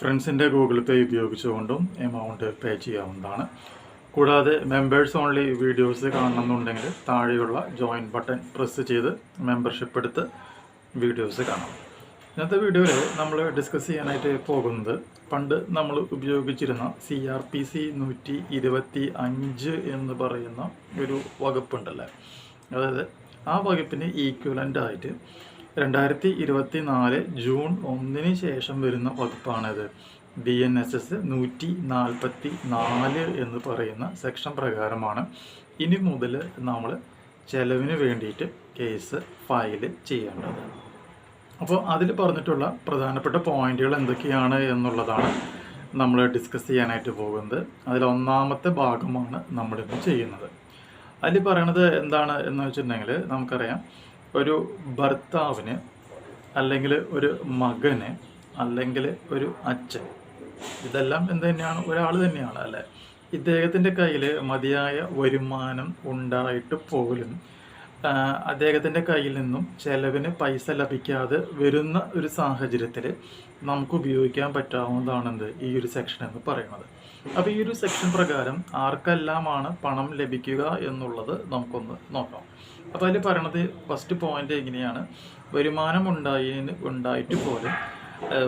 ഫ്രണ്ട്സിന്റെ ഗൂഗിൾ പേ ഉപയോഗിച്ചുകൊണ്ടും amount pay ചെയ്യാവുന്നതാണ്. കൂടാതെ മെമ്പേഴ്സ് ഓൺലി വീഡിയോസ് കാണണമെന്നുണ്ടെങ്കിൽ താഴെയുള്ള ജോയിൻ ബട്ടൺ പ്രസ് ചെയ്ത് മെമ്പർഷിപ്പ് എടുത്ത് വീഡിയോസ് കാണാം. ഇന്നത്തെ വീഡിയോയിൽ നമ്മൾ ഡിസ്കസ് ചെയ്യാനായിട്ട് പോകുന്നത് പണ്ട് നമ്മൾ ഉപയോഗിച്ചിരുന്ന സി ആർ പി സി നൂറ്റി ഇരുപത്തി അഞ്ച് എന്ന് പറയുന്ന ഒരു വകുപ്പുണ്ടല്ലേ? അതായത് ആ വകുപ്പിന് ഈക്വലന്റ് ആയിട്ട് രണ്ടായിരത്തി ഇരുപത്തി നാല് ജൂൺ ഒന്നിന് ശേഷം വരുന്ന വകുപ്പാണിത്. ബി എൻ എസ് എസ് നൂറ്റി നാൽപ്പത്തി നാല് എന്ന് പറയുന്ന സെക്ഷൻ പ്രകാരമാണ്. ഇനി മുതൽ നമ്മൾ ചെലവിന് വേണ്ടിയിട്ട് കേസ് ഫയൽ ചെയ്യേണ്ടത്. അപ്പോൾ അതിൽ പറഞ്ഞിട്ടുള്ള പ്രധാനപ്പെട്ട പോയിന്റുകൾ എന്തൊക്കെയാണ് എന്നുള്ളതാണ് നമ്മൾ ഡിസ്കസ് ചെയ്യാനായിട്ട് പോകുന്നത്. അതിൽ ഒന്നാമത്തെ ഭാഗമാണ് നമ്മളിപ്പോൾ ചെയ്യുന്നത്. അതിൽ പറയണത് എന്താണ് എന്ന് വെച്ചിട്ടുണ്ടെങ്കിൽ നമുക്കറിയാം. ഒരു ഭർത്താവിന് അല്ലെങ്കിൽ ഒരു മകന് അല്ലെങ്കിൽ ഒരു അച്ഛൻ. ഇതെല്ലാം എന്ത് തന്നെയാണ്? ഒരാൾ തന്നെയാണ് അല്ലേ? ഇദ്ദേഹത്തിന്റെ കയ്യിൽ മതിയായ വരുമാനം ഉണ്ടായിട്ട് പോലും അദ്ദേഹത്തിന്റെ കയ്യിൽ നിന്നും ചെലവിന് പൈസ ലഭിക്കാതെ വരുന്ന ഒരു സാഹചര്യത്തിൽ നമുക്ക് ഉപയോഗിക്കാൻ പറ്റാവുന്നതാണെന്ത്? ഈ ഒരു സെക്ഷൻ എന്ന് പറയുന്നത്. അപ്പോൾ ഈ ഒരു സെക്ഷൻ പ്രകാരം ആർക്കെല്ലാമാണ് പണം ലഭിക്കുക എന്നുള്ളത് നമുക്കൊന്ന് നോക്കാം. അപ്പോൾ അതിൽ പറയണത് ഫസ്റ്റ് പോയിന്റ് എങ്ങനെയാണ്? വരുമാനം ഉണ്ടായി ഉണ്ടായിട്ട് പോലും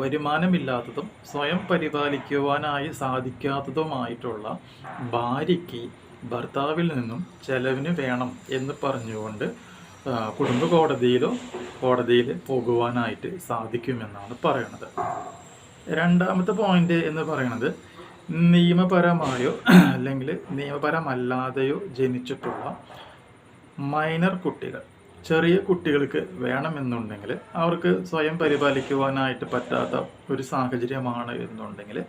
വരുമാനമില്ലാത്തതും സ്വയം പരിപാലിക്കുവാനായി സാധിക്കാത്തതുമായിട്ടുള്ള ഭാര്യയ്ക്ക് ഭർത്താവിൽ നിന്നും ചെലവിന് വേണം എന്ന് പറഞ്ഞുകൊണ്ട് കുടുംബ കോടതിയിലോ കോടതിയിൽ പോകുവാനായിട്ട് സാധിക്കുമെന്നാണ് പറയണത്. രണ്ടാമത്തെ പോയിന്റ് എന്ന് പറയുന്നത് നിയമപരമായോ അല്ലെങ്കിൽ നിയമപരമല്ലാതെയോ ജനിച്ചിട്ടുള്ള മൈനർ കുട്ടികൾ. ചെറിയ കുട്ടികൾക്ക് വേണമെന്നുണ്ടെങ്കിൽ അവർക്ക് സ്വയം പരിപാലിക്കുവാനായിട്ട് പറ്റാത്ത ഒരു സാഹചര്യമാണ് എന്നുണ്ടെങ്കിൽ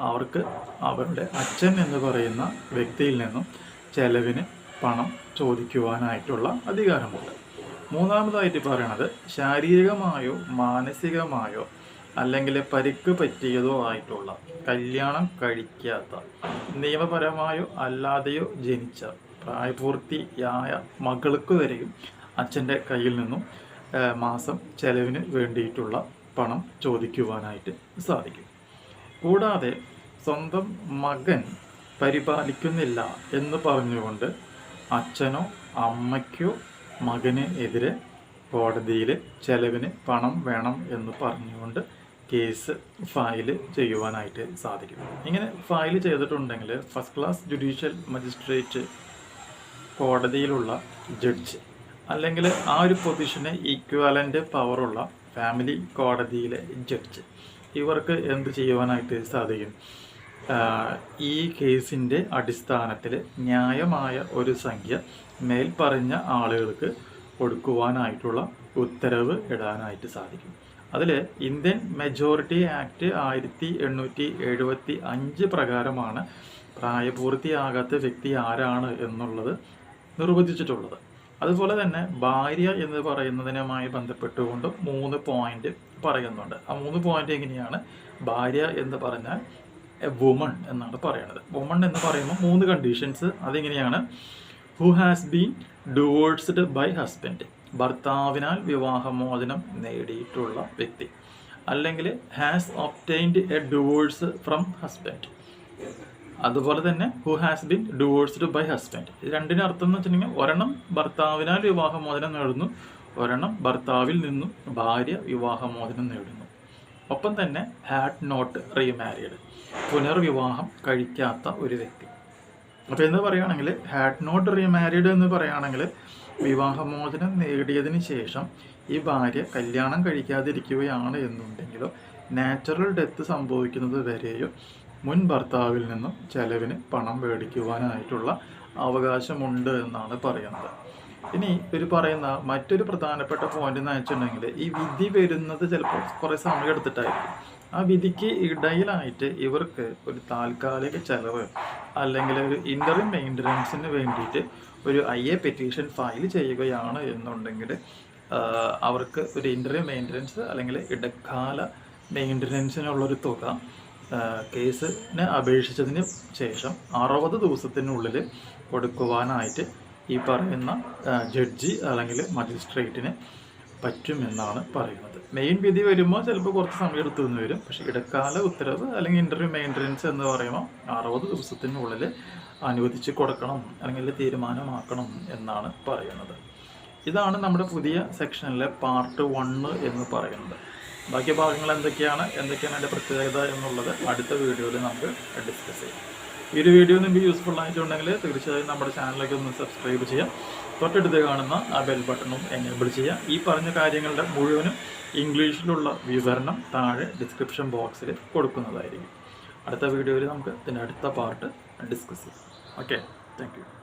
അവർക്ക് അവരുടെ അച്ഛൻ എന്ന് പറയുന്ന വ്യക്തിയിൽ നിന്നും ചെലവിന് പണം ചോദിക്കുവാനായിട്ടുള്ള അധികാരമുണ്ട്. മൂന്നാമതായിട്ട് പറയണത് ശാരീരികമായോ മാനസികമായോ അല്ലെങ്കിൽ പരിക്ക് പറ്റിയതോ ആയിട്ടുള്ള കല്യാണം കഴിക്കാത്ത നിയമപരമായോ അല്ലാതെയോ ജനിച്ച പ്രായപൂർത്തിയായ മകൾക്ക് വരെയും അച്ഛന്റെ കയ്യിൽ നിന്നും മാസം ചെലവിന് വേണ്ടിയിട്ടുള്ള പണം ചോദിക്കുവാനായിട്ട് സാധിക്കും. കൂടാതെ സ്വന്തം മകൻ പരിപാലിക്കുന്നില്ല എന്ന് പറഞ്ഞുകൊണ്ട് അച്ഛനോ അമ്മയ്ക്കോ മകന് എതിരെ കോടതിയിൽ ചെലവിന് പണം വേണം എന്ന് പറഞ്ഞുകൊണ്ട് കേസ് ഫയൽ ചെയ്യുവാനായിട്ട് സാധിക്കും. ഇങ്ങനെ ഫയൽ ചെയ്തിട്ടുണ്ടെങ്കിൽ ഫസ്റ്റ് ക്ലാസ് ജുഡീഷ്യൽ മജിസ്ട്രേറ്റ് കോടതിയിലുള്ള ജഡ്ജ്. അല്ലെങ്കിൽ ആ ഒരു പൊസിഷന് ഈക്വാലന്റ് പവറുള്ള ഫാമിലി കോടതിയിലെ ജഡ്ജ്. ഇവർക്ക് എന്ത് ചെയ്യുവാനായിട്ട് സാധിക്കും? ഈ കേസിന്റെ അടിസ്ഥാനത്തിൽ ന്യായമായ ഒരു സംഖ്യ മേൽപ്പറഞ്ഞ ആളുകൾക്ക് കൊടുക്കുവാനായിട്ടുള്ള ഉത്തരവ് ഇടാനായിട്ട് സാധിക്കും. അതിൽ ഇന്ത്യൻ മെജോറിറ്റി ആക്ട് ആയിരത്തി എണ്ണൂറ്റി എഴുപത്തി അഞ്ച് പ്രകാരമാണ് പ്രായപൂർത്തിയാകാത്ത വ്യക്തി ആരാണ് എന്നുള്ളത് നിർവചിച്ചിട്ടുള്ളത്. അതുപോലെ തന്നെ ഭാര്യ എന്ന് പറയുന്നതിനുമായി ബന്ധപ്പെട്ടുകൊണ്ട് മൂന്ന് പോയിന്റ് പറയുന്നുണ്ട്. ആ മൂന്ന് പോയിന്റ് എങ്ങനെയാണ്? ഭാര്യ എന്ന് പറഞ്ഞാൽ എ വുമൺ എന്നാണ് പറയുന്നത് വുമൺ എന്ന് പറയുമ്പോൾ മൂന്ന് കണ്ടീഷൻസ് അതെങ്ങനെയാണ്? Who has been divorced by husband ഭർത്താവിനാൽ വിവാഹമോചനം നേടിയിട്ടുള്ള വ്യക്തി. അല്ലെങ്കിൽ has obtained a divorce from husband അതുപോലെ തന്നെ who has been divorced by husband രണ്ടിന് അർത്ഥം എന്ന് വെച്ചിട്ടുണ്ടെങ്കിൽ ഒരെണ്ണം ഭർത്താവിനാൽ വിവാഹമോചനം നേടുന്നു ഒരെണ്ണം ഭർത്താവിൽ നിന്നും ഭാര്യ വിവാഹമോചനം നേടുന്നു. ഒപ്പം തന്നെ ഹാഡ് നോട്ട് റീമാരീഡ് പുനർവിവാഹം കഴിക്കാത്ത ഒരു വ്യക്തി. അപ്പോൾ എന്ന് പറയുകയാണെങ്കിൽ ഹാഡ് നോട്ട് റീമാരീഡ് എന്ന് പറയുകയാണെങ്കിൽ വിവാഹമോചനം നേടിയതിന് ശേഷം ഈ ഭാര്യ കല്യാണം കഴിക്കാതിരിക്കുകയാണ് എന്നുണ്ടെങ്കിലോ നാച്ചുറൽ ഡെത്ത് സംഭവിക്കുന്നത് വരെയോ മുൻ ഭർത്താവിൽ നിന്നും ചെലവിന് പണം മേടിക്കുവാനായിട്ടുള്ള അവകാശമുണ്ട് എന്നാണ് പറയുന്നത്. ഇനി ഇവർ പറയുന്ന മറ്റൊരു പ്രധാനപ്പെട്ട പോയിന്റ് എന്ന് വെച്ചിട്ടുണ്ടെങ്കിൽ ഈ വിധി വരുന്നത് ചിലപ്പോൾ കുറേ സമയം എടുത്തിട്ടായിരിക്കും. ആ വിധിക്ക് ഇടയിലായിട്ട് ഇവർക്ക് ഒരു താൽക്കാലിക ചെലവ് അല്ലെങ്കിൽ ഒരു ഇന്റർവ്യൂ മെയിന്റനൻസിന് വേണ്ടിയിട്ട് ഒരു ഐ എ പെറ്റീഷൻ ഫയൽ ചെയ്യുകയാണ് എന്നുണ്ടെങ്കിൽ അവർക്ക് ഒരു ഇന്റർവ്യൂ മെയിന്റനൻസ് അല്ലെങ്കിൽ ഇടക്കാല മെയിന്റനൻസിനുള്ളൊരു തുക കേസിന് അപേക്ഷിച്ചതിന് ശേഷം അറുപത് ദിവസത്തിനുള്ളിൽ കൊടുക്കുവാനായിട്ട് ഈ പറയുന്ന ജഡ്ജി അല്ലെങ്കിൽ മജിസ്ട്രേറ്റിന് പറ്റുമെന്നാണ് പറയുന്നത്. മെയിൻ വിധി വരുമ്പോൾ ചിലപ്പോൾ കുറച്ച് സമയം എടുത്തു നിന്ന് വരും. പക്ഷേ ഇടക്കാല ഉത്തരവ് അല്ലെങ്കിൽ ഇന്റർവ്യൂ മെയിന്റനൻസ് എന്ന് പറയുമ്പോൾ അറുപത് ദിവസത്തിനുള്ളിൽ അനുവദിച്ച് കൊടുക്കണം അല്ലെങ്കിൽ തീരുമാനമാക്കണം എന്നാണ് പറയുന്നത്. ഇതാണ് നമ്മുടെ പുതിയ സെക്ഷനിലെ പാർട്ട് വണ്ണ് എന്ന് പറയുന്നത്. ബാക്കി ഭാഗങ്ങൾ എന്തൊക്കെയാണ് എന്തൊക്കെയാണ് അതിന്റെ പ്രത്യേകത എന്നുള്ളത് അടുത്ത വീഡിയോയിൽ നമുക്ക് ഡിസ്കസ് ചെയ്യാം. ഈ ഒരു വീഡിയോ നിങ്ങൾക്ക് യൂസ്ഫുൾ ആയിട്ടുണ്ടെങ്കിൽ തീർച്ചയായും നമ്മുടെ ചാനലിലേക്ക് ഒന്ന് സബ്സ്ക്രൈബ് ചെയ്യാം. തൊട്ടടുത്ത് കാണുന്ന ആ ബെൽ ബട്ടണും എനേബിൾ ചെയ്യാം. ഈ പറഞ്ഞ കാര്യങ്ങളുടെ മുഴുവനും ഇംഗ്ലീഷിലുള്ള വിവരണം താഴെ ഡിസ്ക്രിപ്ഷൻ ബോക്സിൽ കൊടുക്കുന്നതായിരിക്കും. അടുത്ത വീഡിയോയിൽ നമുക്ക് ഇതിന്റെ അടുത്ത പാർട്ട് ഡിസ്കസ് ചെയ്യാം. Okay thank